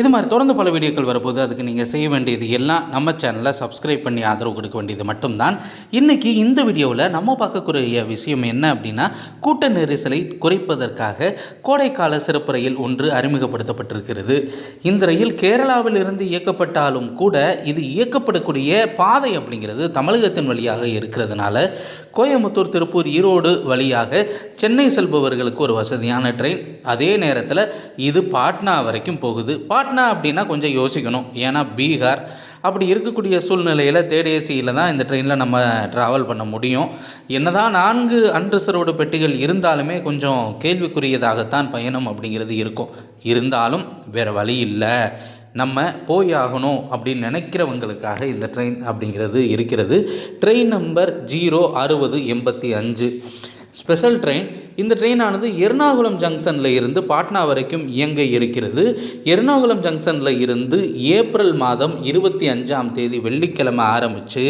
இது மாதிரி தொடர்ந்து பல வீடியோக்கள் வரப்போது அதுக்கு நீங்கள் செய்ய வேண்டியது எல்லாம் நம்ம சேனலை சப்ஸ்கிரைப் பண்ணி ஆதரவு கொடுக்க வேண்டியது மட்டும்தான். இன்றைக்கி இந்த வீடியோவில் நம்ம பார்க்கக்கூடிய விஷயம் என்ன அப்படின்னா கூட்ட நெரிசலை குறைப்பதற்காக கோடைக்கால சிறப்பு ரயில் ஒன்று அறிமுகப்படுத்தப்பட்டிருக்கிறது. இந்த ரயில் கேரளாவில் இருந்து இயக்கப்பட்டாலும் கூட இது இயக்கப்படக்கூடிய பாதை அப்படிங்கிறது தமிழகத்தின் வழியாக இருக்கிறதுனால கோயம்புத்தூர் திருப்பூர் ஈரோடு வழியாக சென்னை செல்பவர்களுக்கு ஒரு வசதியான ட்ரெயின் அதே நேரத்தில் இது பாட்னா வரைக்கும் போகுது. பா பாட்னா அப்படின்னா கொஞ்சம் யோசிக்கணும். ஏன்னா பீகார் அப்படி இருக்கக்கூடிய சூழ்நிலையில் தேர்ட் ஏசியில் தான் இந்த ட்ரெயினில் நம்ம ட்ராவல் பண்ண முடியும். என்னதான் நான்கு அன்ரிசர்வ்டு பெட்டிகள் இருந்தாலுமே கொஞ்சம் கேள்விக்குரியதாகத்தான் பயணம் அப்படிங்கிறது இருக்கும். இருந்தாலும் வேறு வழி இல்லை. நம்ம போய் ஆகணும் அப்படின்னு நினைக்கிறவங்களுக்காக இந்த ட்ரெயின் அப்படிங்கிறது இருக்கிறது. ட்ரெயின் நம்பர் ஜீரோ அறுபது எண்பத்தி அஞ்சு. Special train. இந்த ட்ரெயினானது எர்ணாகுளம் ஜங்ஷனில் இருந்து பாட்னா வரைக்கும் இயங்க இருக்கிறது. எர்ணாகுளம் ஜங்ஷனில் இருந்து ஏப்ரல் மாதம் இருபத்தி அஞ்சாம் தேதி வெள்ளிக்கிழமை ஆரம்பித்து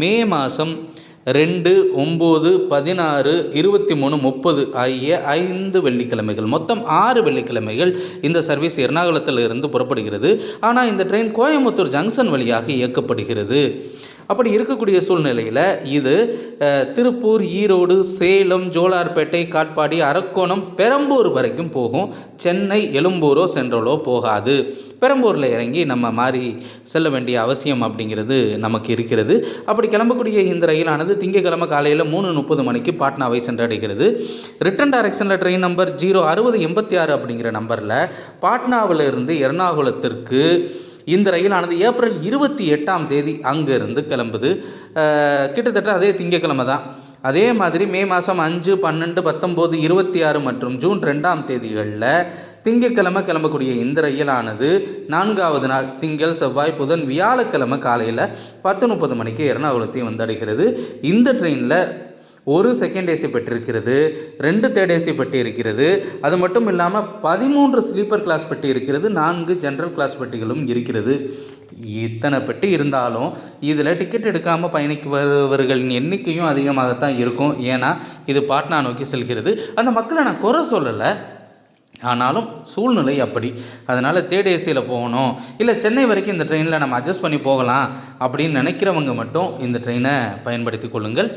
மே மாதம் ரெண்டு ஒம்பது பதினாறு இருபத்தி மூணு முப்பது ஆகிய ஐந்து வெள்ளிக்கிழமைகள். மொத்தம் ஆறு வெள்ளிக்கிழமைகள் இந்த சர்வீஸ் எர்ணாகுளத்தில் இருந்து புறப்படுகிறது. ஆனால் இந்த ட்ரெயின் கோயம்புத்தூர் ஜங்ஷன் வழியாக இயக்கப்படுகிறது. அப்படி இருக்கக்கூடிய சூழ்நிலையில் இது திருப்பூர் ஈரோடு சேலம் ஜோலார்பேட்டை காட்பாடி அரக்கோணம் பெரம்பூர் வரைக்கும் போகும். சென்னை எழும்பூரோ சென்றோலோ போகாது. பெரம்பூரில் இறங்கி நம்ம மாறி செல்ல வேண்டிய அவசியம் அப்படிங்கிறது நமக்கு இருக்கிறது. அப்படி கிளம்பக்கூடிய இந்த ரயிலானது திங்கக்கிழமை காலையில் மூணு முப்பது மணிக்கு பாட்னாவை சென்றடைகிறது. ரிட்டன் டைரக்ஷனில் ட்ரெயின் நம்பர் ஜீரோ அறுபது எண்பத்தி ஆறு அப்படிங்கிற நம்பரில் பாட்னாவிலிருந்து எர்ணாகுளத்திற்கு இந்த ரயிலானது ஏப்ரல் இருபத்தி எட்டாம் தேதி அங்கேருந்து கிளம்புது. கிட்டத்தட்ட அதே திங்கக்கிழமை தான். அதே மாதிரி மே மாதம் அஞ்சு பன்னெண்டு பத்தொம்போது இருபத்தி ஆறு மற்றும் ஜூன் ரெண்டாம் தேதிகளில் திங்கட்கிழமை கிளம்பக்கூடிய இந்த ரயிலானது நான்காவது நாள் திங்கள் செவ்வாய் புதன் வியாழக்கிழமை காலையில் பத்து முப்பது மணிக்கு எர்ணாகுளத்தையும் வந்தடைகிறது. இந்த ட்ரெயினில் ஒரு செகண்ட் ஏசி பெட்டிருக்கிறது ரெண்டு தேர்ட் ஏசி பெட்டி இருக்கிறது அது மட்டும் இல்லாமல் பதிமூன்று ஸ்லீப்பர் கிளாஸ் பெட்டி இருக்கிறது நான்கு ஜென்ரல் கிளாஸ் பெட்டிகளும் இருக்கிறது. இத்தனை பெட்டி இருந்தாலும் இதில் டிக்கெட் எடுக்காமல் பயணிக்கிறவர்களின் எண்ணிக்கையும் அதிகமாகத்தான் இருக்கும். ஏன்னா இது பாட்னா நோக்கி செல்கிறது. அந்த மக்களை நான் குறை சொல்லலை. ஆனாலும் சூழ்நிலை அப்படி. அதனால் தேர்ட் ஏசியில் போகணும். இல்லை சென்னை வரைக்கும் இந்த ட்ரெயினில் நம்ம அட்ஜஸ்ட் பண்ணி போகலாம் அப்படின்னு நினைக்கிறவங்க மட்டும் இந்த ட்ரெயினை பயன்படுத்தி கொள்ளுங்கள்.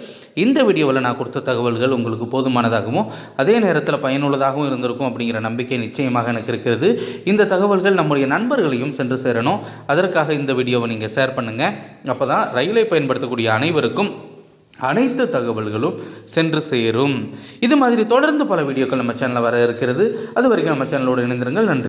இந்த வீடியோவில் நான் கொடுத்த தகவல்கள் உங்களுக்கு போதுமானதாகவும் அதே நேரத்தில் பயனுள்ளதாகவும் இருந்திருக்கும் அப்படிங்கிற நம்பிக்கை நிச்சயமாக எனக்கு இருக்கிறது. இந்த தகவல்கள் நம்முடைய நண்பர்களையும் சென்று சேரணும். அதற்காக இந்த வீடியோவை நீங்கள் ஷேர் பண்ணுங்கள் அப்போ தான் ரயிலை பயன்படுத்தக்கூடிய அனைவருக்கும் அனைத்து தகவல்களும் சென்று சேரும். இது மாதிரி தொடர்ந்து பல வீடியோக்கள் நம்ம சேனலில் வர இருக்கிறது. அது வரைக்கும் நம்ம சேனலோடு இணைந்திருங்கள். நன்றி.